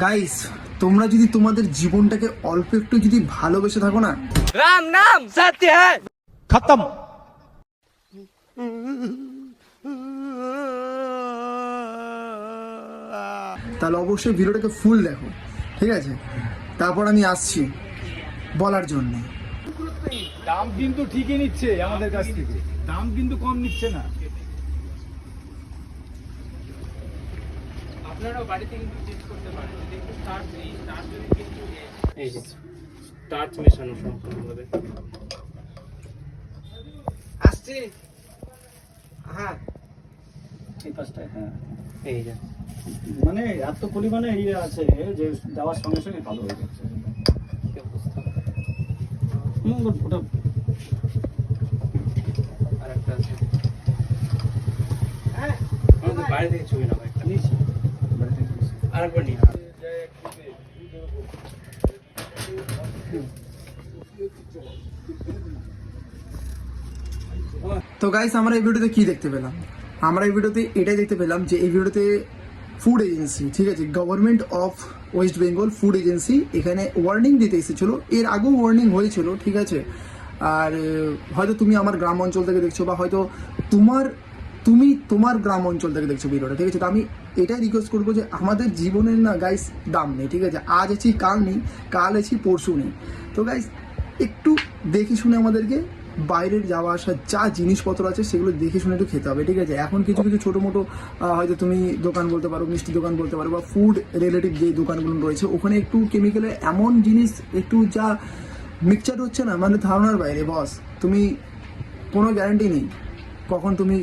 Guys তোমরা যদি তোমাদের জীবনটাকে অল্প একটু যদি ভালোবেসে থাকো না। রাম নাম! সত্য খতম। তাহলে অবশ্যই ভিডিওটাকে ফুল দেখো ঠিক আছে? তারপর আমি আসছি বলার জন্য। দাম কিন্তু ঠিকই নিচ্ছে আমাদের কাছ থেকে। দাম কিন্তু কম নিচ্ছে না। আপনারাও বাড়িতে কিন্তু টেস্ট করতে পারেন। যদি একটু স্টার্চ এই স্টার্চ যদি কিন্তু এই যে স্টার্চ মেশানো সম্পূর্ণভাবে। আসছে। হ্যাঁ এই হ্যাঁ। এই যে। মানে এত পরিমাণে ইয়ে আছে যে দেওয়ার সঙ্গে সঙ্গে ভালো হয়ে যাচ্ছে। হুম, ওটা আর একটা আছে। হ্যাঁ বাইরে থেকে ছবি নেব একটা। নিয়েছি। তো গাইস আমরা এই ভিডিওতে কি দেখতে পেলাম? আমরা এই ভিডিওতে এটাই দেখতে পেলাম যে এই ভিডিওতে ফুড এজেন্সি ঠিক আছে government of West Bengal food agency এখানে ওয়ার্নিং দিতে এসেছিল। এর আগেও ওয়ার্নিং হয়েছিল, ঠিক আছে। আর, হয়তো তুমি আমার গ্রাম অঞ্চল থেকে দেখছ বা হয়তো তোমার তুমি তোমার গ্রাম অঞ্চল থেকে দেখছ ভিডিওটা, ঠিক আছে? তো আমি এটাই রিকোয়েস্ট করব যে আমাদের জীবনের না গাইস দাম নেই, ঠিক আছে? আজ আছি, কাল নেই, কাল আছি, পরশু নেই। তো গাইস একটু দেখে শুনে আমাদেরকে বাইরের যাওয়া আসা যা জিনিসপত্র আছে, সেগুলো দেখে শুনে একটু খেতে হবে, ঠিক আছে? এখন কিছু কিছু ছোটো মোটো হয়তো তুমি দোকান বলতে পারো, মিষ্টি দোকান বলতে পারো, বা ফুড রিলেটিভ যে দোকানগুলো রয়েছে, ওখানে একটু কেমিক্যালের এমন জিনিস একটু যা মিক্সচার হচ্ছে না মানে ধারণার বাইরে বস তুমি কোনো গ্যারান্টি নেই। কখন তুমি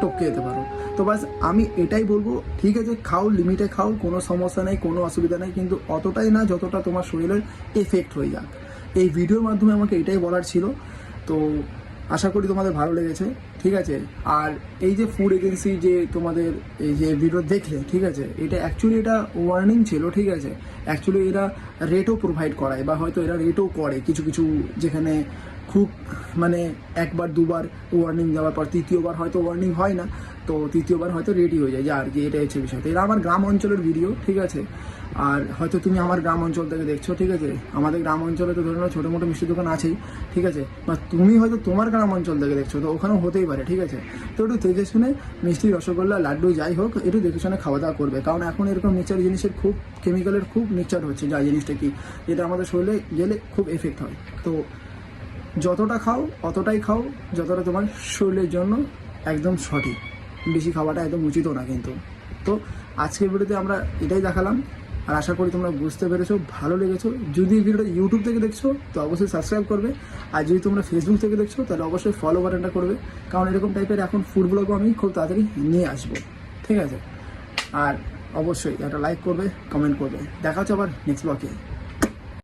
টপকে যেতে পারো। তো বাস আমি এটাই বলব, ঠিক আছে, খাও লিমিটে খাও, কোনো সমস্যা নেই, কোনো অসুবিধা নেই, কিন্তু অতটাই না যতটা তোমার শরীরের এফেক্ট হয়ে যাক। এই ভিডিওর মাধ্যমে আমাকে এটাই বলার ছিল। তো আশা করি তোমাদের ভালো লেগেছে। ঠিক আছে? আর এই যে ফুড এজেন্সি যে তোমাদের এই যে ভিডিও দেখলে, ঠিক আছে? এটা অ্যাকচুয়ালি এটা ওয়ার্নিং ছিল, ঠিক আছে? অ্যাকচুয়ালি এরা রেটও প্রোভাইড করায়, বা হয়তো এরা রেটও করে কিছু কিছু যেখানে খুব মানে একবার, দুবার ওয়ার্নিং দেওয়ার পর, তৃতীয়বার হয়তো ওয়ার্নিং হয় না। তো তৃতীয়বার হয়তো রেডি হয়ে যায় যে আর কি এটা হচ্ছে বিষয়। এরা আমার গ্রাম অঞ্চলের ভিডিও ঠিক আছে? আর হয়তো তুমি আমার গ্রাম অঞ্চল থেকে দেখছ, ঠিক আছে? আমাদের গ্রাম অঞ্চলে তো ধরে নাও ছোটো মোটো মিষ্টি দোকান আছেই, ঠিক আছে? বা তুমি হয়তো তোমার গ্রাম অঞ্চল থেকে দেখছ, তো ওখানেও হতেই পারে, ঠিক আছে? তো একটু দেখে শুনে মিষ্টি, রসগোল্লা, লাড্ডু যাই হোক, একটু দেখে শুনে খাওয়া দাওয়া করবে। কারণ এখন এরকম মিক্সচার জিনিসের খুব কেমিক্যালের খুব মিক্সচার হচ্ছে, যা জিনিসটা কি? যেটা আমাদের শরীরে গেলে খুব এফেক্ট হয়। তো যতটা খাও, অতটাই খাও, যতটা তোমার শরীরের জন্য একদম সঠিক। বেশি খাওয়াটা একদম উচিতও না কিন্তু। তো আজকের ভিডিওতে আমরা এটাই দেখালাম। আর আশা করি তোমরা বুঝতে পেরেছ, ভালো লেগেছো। যদি ভিডিওটা ইউটিউব থেকে দেখছ, তো অবশ্যই সাবস্ক্রাইব করবে। আর যদি তোমরা ফেসবুক থেকে দেখছ, তাহলে অবশ্যই ফলো বাটনটা করবে। কারণ এরকম টাইপের এখন ফুড ব্লগও আমি খুব তাড়াতাড়ি নিয়ে আসব। ঠিক আছে? আর অবশ্যই একটা লাইক করবে কমেন্ট করবে। দেখা হচ্ছে আবার নেক্সট ব্লগে